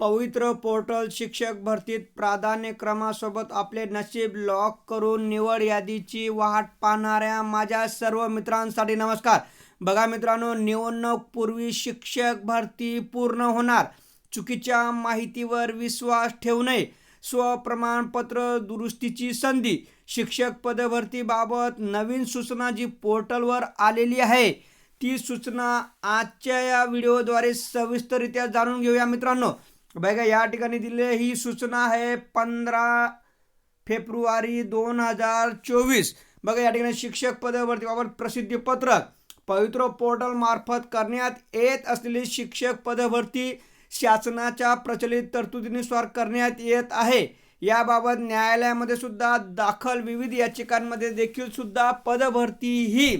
पवित्र पोर्टल शिक्षक भरतीत प्राधान्यक्रमासोबत आपले नशीब लॉक करून निवड यादीची वाट पाहणाऱ्या माझ्या सर्व मित्रांसाठी नमस्कार. बघा मित्रांनो निवडणूक पूर्वी शिक्षक भरती पूर्ण होणार. चुकीच्या माहितीवर विश्वास ठेवू नये. स्वप्रमाणपत्र दुरुस्तीची संधी. शिक्षक पदभरतीबाबत नवीन सूचना जी पोर्टलवर आलेली आहे ती सूचना आजच्या या व्हिडिओद्वारे सविस्तररित्या जाणून घेऊया मित्रांनो. बघा या ठिकाणी दिले ही सूचना आहे पंधरा फेब्रुवारी दोन हजार चोवीस. बघा या ठिकाणी शिक्षक पदभरतीबाबत प्रसिद्धी पत्रक. पवित्र पोर्टल मार्फत करण्यात येत असलेली शिक्षक पदभरती शासनाच्या प्रचलित तरतुदीनुसार करण्यात येत आहे. याबाबत न्यायालयामध्ये सुद्धा दाखल विविध याचिकांमध्ये देखील सुद्धा पदभरती ही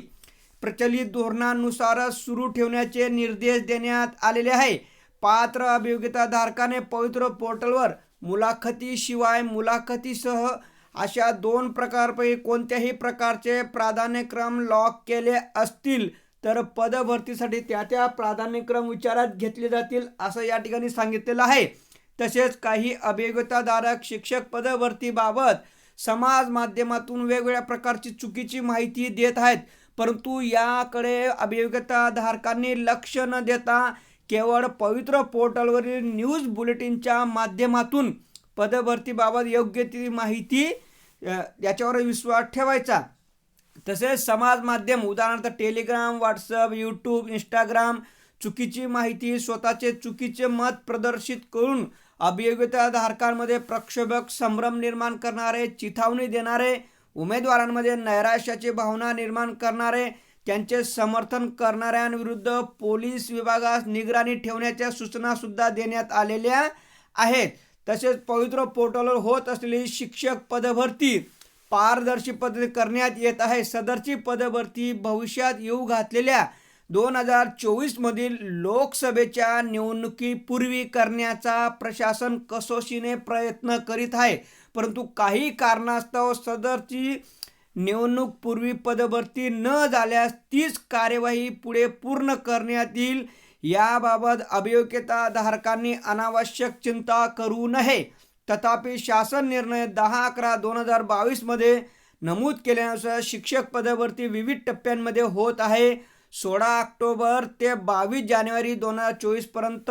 प्रचलित धोरणानुसारच सुरू ठेवण्याचे निर्देश देण्यात आलेले आहे. पात्र अभियोगिताधारकाने पवित्र पोर्टलवर मुलाखतीशिवाय मुलाखतीसह अशा दोन प्रकारपैकी कोणत्याही प्रकारचे प्राधान्यक्रम लॉक केले असतील तर पदभरतीसाठी त्या त्या प्राधान्यक्रम विचारात घेतले जातील असं या ठिकाणी सांगितलेलं आहे. तसेच काही अभियोगिताधारक शिक्षक पदभरतीबाबत समाज माध्यमातून वेगवेगळ्या प्रकारची चुकीची माहिती देत आहेत परंतु याकडे अभियोगिताधारकांनी लक्ष न देता केवळ पवित्र पोर्टलवरील न्यूज बुलेटिनच्या माध्यमातून पदभरतीबाबत योग्य ती माहिती याच्यावर विश्वास ठेवायचा. तसेच समाज माध्यम उदाहरणार्थ टेलिग्राम व्हॉट्सअप यूट्यूब इंस्टाग्राम चुकीची माहिती स्वतःचे चुकीचे मत प्रदर्शित करून अभियोग्यताधारकांमध्ये प्रक्षोभक संभ्रम निर्माण करणारे चिथावणी देणारे उमेदवारांमध्ये नैराश्याची भावना निर्माण करणारे त्यांचे समर्थन करणाऱ्यांविरुद्ध पोलीस विभागास निगराणी ठेवण्याच्या सूचना सुद्धा देण्यात आलेल्या आहेत. तसेच पवित्र पोर्टलवर होत असलेली शिक्षक पदभरती पारदर्शी पद्धती करण्यात येत आहे. सदरची पदभरती भविष्यात येऊ घातलेल्या दोन हजार चोवीसमधील लोकसभेच्या निवडणुकीपूर्वी करण्याचा प्रशासन कसोशीने प्रयत्न करीत आहे. परंतु काही कारणास्तव सदरची निवडणूकपूर्वी पदभरती न झाल्यास तीच कार्यवाही पुढे पूर्ण करण्यात येईल. याबाबत अभियोग्यताधारकांनी अनावश्यक चिंता करू नये. तथापि शासन निर्णय दहा अकरा दोन हजार बावीसमध्ये नमूद केल्यानुसार शिक्षक पदभरती विविध टप्प्यांमध्ये होत आहे. सोळा ऑक्टोबर ते बावीस जानेवारी दोन हजार चोवीसपर्यंत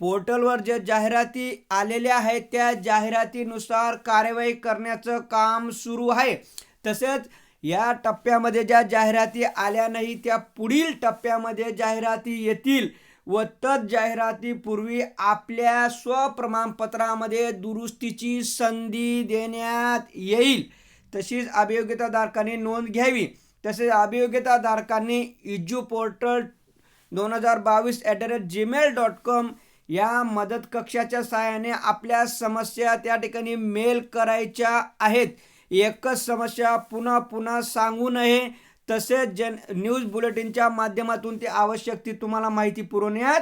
पोर्टलवर ज्या जाहिराती आलेल्या आहेत त्या जाहिरातीनुसार कार्यवाही करण्याचं काम सुरू आहे. तसेच या टप्प्यामध्ये ज्या जाहिराती आल्या नाही त्या पुढील टप्प्यामध्ये जाहिराती येतील व तत् जाहिरातीपूर्वी आपल्या स्वप्रमाणपत्रामध्ये दुरुस्तीची संधी देण्यात येईल. तशीच अभियोग्यताधारकांनी नोंद घ्यावी. तसेच अभियोग्यताधारकांनी इजू पोर्टल दोन हजार बावीस at the rate Gmail dot com या मदत कक्षाच्या सहाय्याने आपल्या समस्या त्या ठिकाणी मेल करायच्या आहेत. एकच समस्या पुन्हा पुन्हा सांगू नये. तसेच जन न्यूज बुलेटिनच्या माध्यमातून ती आवश्यक ती तुम्हाला माहिती पुरवण्यात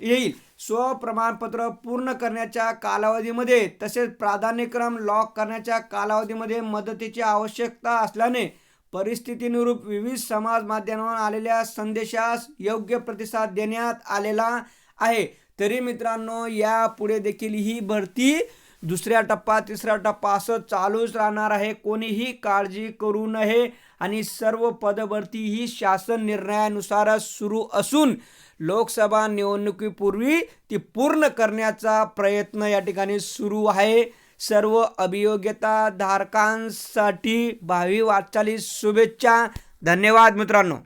येईल. स्वप्रमाणपत्र पूर्ण करण्याच्या कालावधीमध्ये तसेच प्राधान्यक्रम लॉक करण्याच्या कालावधीमध्ये मदतीची आवश्यकता असल्याने परिस्थितीनुरूप विविध समाज माध्यमांवर आलेल्या संदेशास योग्य प्रतिसाद देण्यात आलेला आहे. तरी मित्रांनो यापुढे देखील ही भरती दुसऱ्या टप्पा तिसरा टप्पा असं चालूच राहणार आहे. कोणीही काळजी करू नये आणि सर्व पदभरती ही शासन निर्णयानुसारच सुरू असून लोकसभा निवडणुकीपूर्वी ती पूर्ण करण्याचा प्रयत्न या ठिकाणी सुरू आहे. सर्व अभियोग्यता धारकांसाठी भावी वाटचालीस शुभेच्छा. धन्यवाद मित्रांनो.